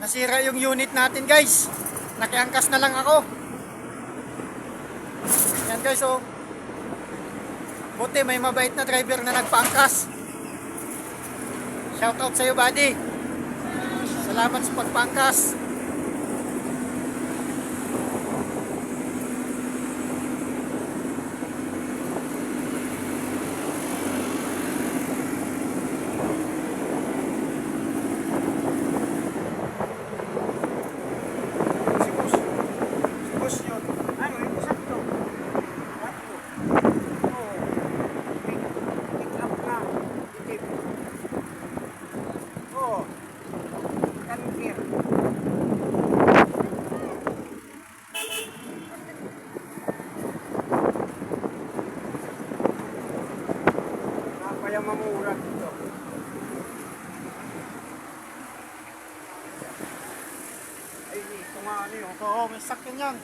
Nasira yung unit natin guys. Nakiangkas na lang ako. Yan guys oh. Buti may mabait na driver na nagpaangkas. Shoutout sa iyo buddy. Salamat sa pagpangkas. Napaya mamura dito. Ay, ito nga ano yun. Oo, may sakyan yan.